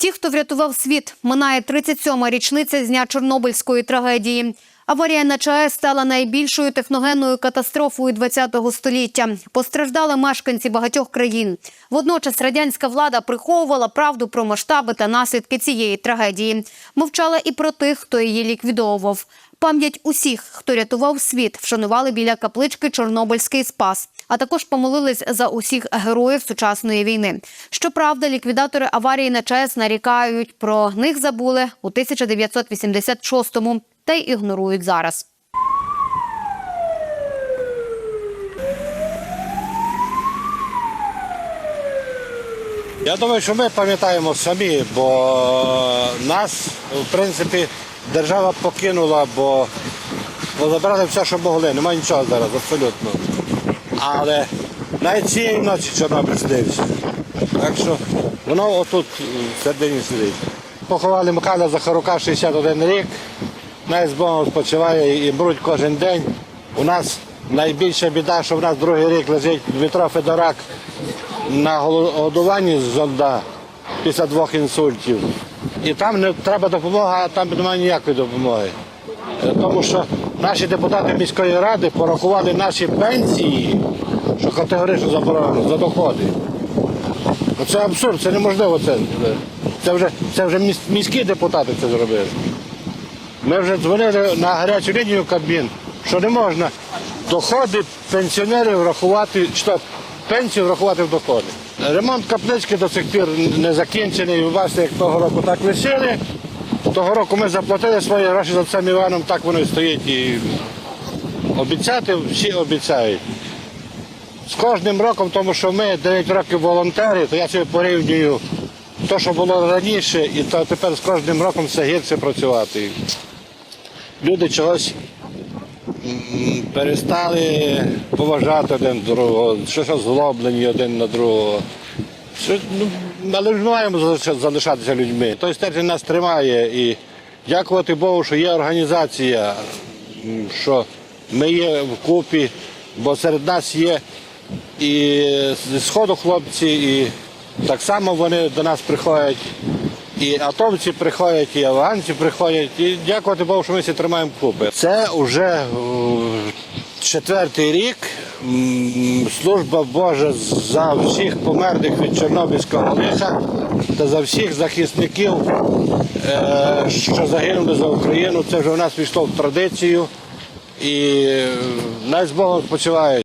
Ті, хто врятував світ, минає 37-ма річниця з дня Чорнобильської трагедії. Аварія на ЧАЕС стала найбільшою техногенною катастрофою ХХ століття. Постраждали мешканці багатьох країн. Водночас радянська влада приховувала правду про масштаби та наслідки цієї трагедії. Мовчала і про тих, хто її ліквідовував. Пам'ять усіх, хто рятував світ, вшанували біля каплички Чорнобильський спас, а також помолились за усіх героїв сучасної війни. Щоправда, ліквідатори аварії на ЧАЕС нарікають, про них забули у 1986-му та й ігнорують зараз. Я думаю, що ми пам'ятаємо самі, бо нас, в принципі, держава покинула, бо, забрали все, що могли. Немає нічого зараз, абсолютно. Але навіть цієї ночі Чорнобиль снився. Так що воно отут в середині сидить. Поховали Михайла Захарука 61 рік. Навіть з Богом спочиває і беруть кожен день. У нас найбільша біда, що в нас другий рік лежить Дмитро Федорак на голодуванні з зонда після двох інсультів. І там не треба допомога, а там немає ніякої допомоги. Тому що наші депутати міської ради порахували наші пенсії, що категорично заборонено за доходи. Це абсурд, це неможливо. Це, це, вже, це вже міс- міські депутати це зробили. Ми вже дзвонили на гарячу лінію Кабмін, що не можна доходи пенсіонерів то пенсію врахувати в доходи. Ремонт каплички до сих пір не закінчений. Бачите, як того року так лишили. Того року ми заплатили свої гроші за цим Іваном, так воно і стоїть. І обіцяти всі обіцяють. З кожним роком, тому що ми 9 років волонтери, то я собі порівнюю те, що було раніше, і то тепер з кожним роком все гірше працювати. Люди чогось перестали поважати один другого, що що злоблені один на другого. Що, ну, але ж ми маємо залишатися людьми. Той стержень нас тримає і дякувати Богу, що є організація, що ми є вкупі, бо серед нас є і зі сходу хлопці, і так само вони до нас приходять. І атомці приходять, і афганці приходять. І дякувати Богу, що ми всі тримаємо купи. Це вже е, четвертий рік. Служба Божа за всіх померлих від Чорнобильського лиха та за всіх захисників, е, що загинули за Україну. Це вже у нас війшло в традицію. І е, най з Богом спочивають.